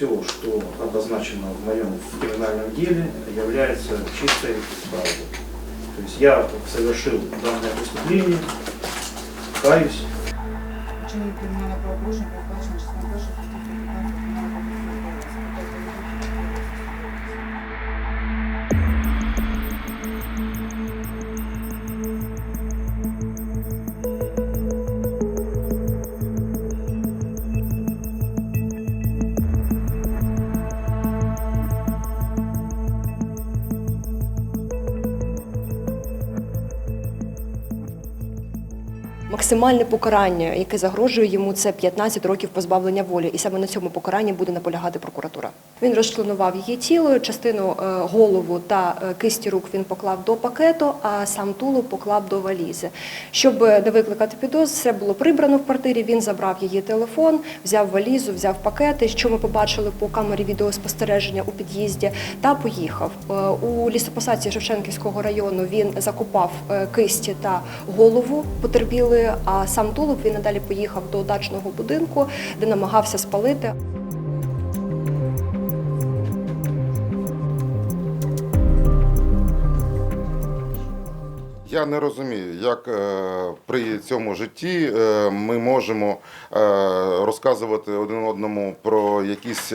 все, что обозначено в моем криминальном деле, является чистой правдой. То есть я совершил данное преступление, каюсь, першої Максимальне покарання, яке загрожує йому, це 15 років позбавлення волі, і саме на цьому покаранні буде наполягати прокуратура. Він розчленував її тіло, частину е, голову та е, кисті рук він поклав до пакету, а сам тулуб поклав до валізи. Щоб не викликати підозр, все було прибрано в квартирі. Він забрав її телефон, взяв валізу, взяв пакети, що ми побачили по камері відеоспостереження у під'їзді, та поїхав. Е, У лісопосадці Шевченківського району він закопав е, кисті та голову потерпілої, а сам тулуб він надалі поїхав до дачного будинку, де намагався спалити. Я не розумію, як е, при цьому житті е, ми можемо е, розказувати один одному про якісь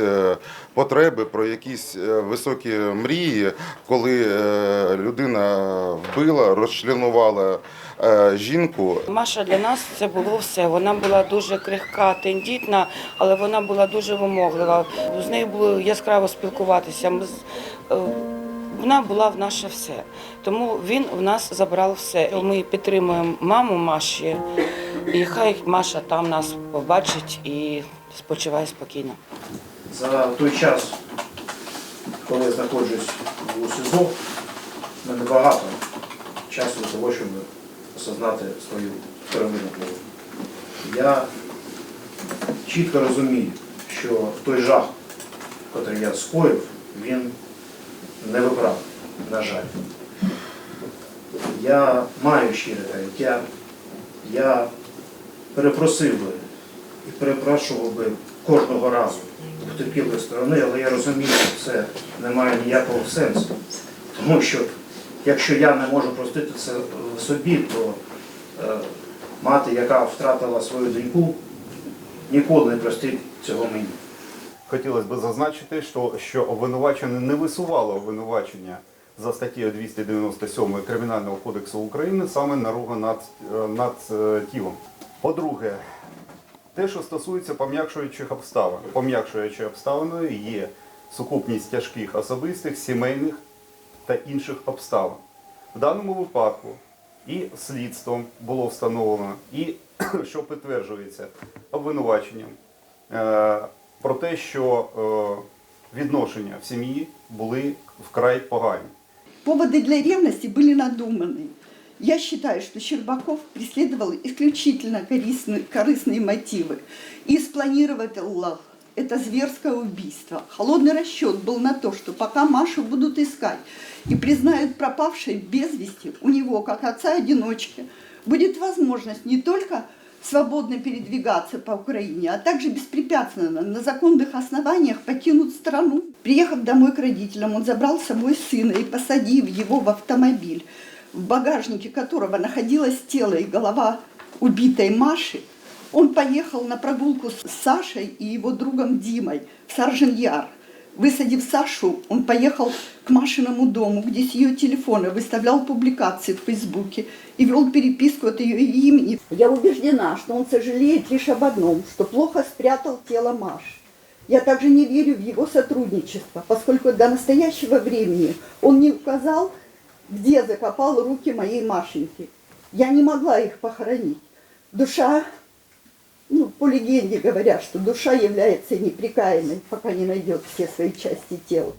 потреби, про якісь високі мрії, коли людина вбила, розчленувала жінку. Маша для нас це було все. Вона була дуже крихка, тендітна, але вона була дуже вимоглива. З нею було яскраво спілкуватися. Ми Вона була в наше все. Тому він в нас забрав все. Ми підтримуємо маму Маші, і хай Маша там нас побачить і спочиває спокійно. За той час, коли я знаходжусь у СИЗО, в мене багато часу для того, щоб осознати свою первинну плаву. Я чітко розумію, що той жах, який я скоїв, він не виправ, на жаль. Я маю щире каяття, я перепросив би і перепрошував би кожного разу у потерпілої сторони, але я розумію, що це не має ніякого сенсу. Тому що якщо я не можу простити це в собі, то е, мати, яка втратила свою доньку, ніколи не простить цього мені. Хотілося б зазначити, що, що обвинувачене не висувало обвинувачення за статтею 297 Кримінального кодексу України саме наруга над, е, над е, тілом. По-друге, те, що стосується пом'якшуючих обставин. Пом'якшуючою обставиною є сукупність тяжких особистих, сімейних та інших обставин. В даному випадку і слідством було встановлено, і що підтверджується обвинуваченням, е, про те, що відношення в сім'ї були вкрай погані. Поводы для ревности были надуманы. Я считаю, что Щербаков преследовал исключительно корыстные, корыстные мотивы и спланировал это зверское убийство. Холодный расчет был на то, что пока Машу будут искать и признают пропавшей без вести, у него, как отца-одиночки, будет возможность не только свободно передвигаться по Украине, а также беспрепятственно на законных основаниях покинуть страну. Приехав домой к родителям, он забрал с собой сына и, посадив его в автомобиль, в багажнике которого находилось тело и голова убитой Маши, он поехал на прогулку с Сашей и его другом Димой в Саржен-Яр. Высадив Сашу, он поехал к Машиному дому, где с ее телефона выставлял публикации в Фейсбуке и вел переписку от ее имени. Я убеждена, что он сожалеет лишь об одном, что плохо спрятал тело Маши. Я также не верю в его сотрудничество, поскольку до настоящего времени он не указал, где закопал руки моей Машеньки. Я не могла их похоронить. Душа, ну, по легенде говорят, что душа является неприкаянной, пока не найдет все свои части тела.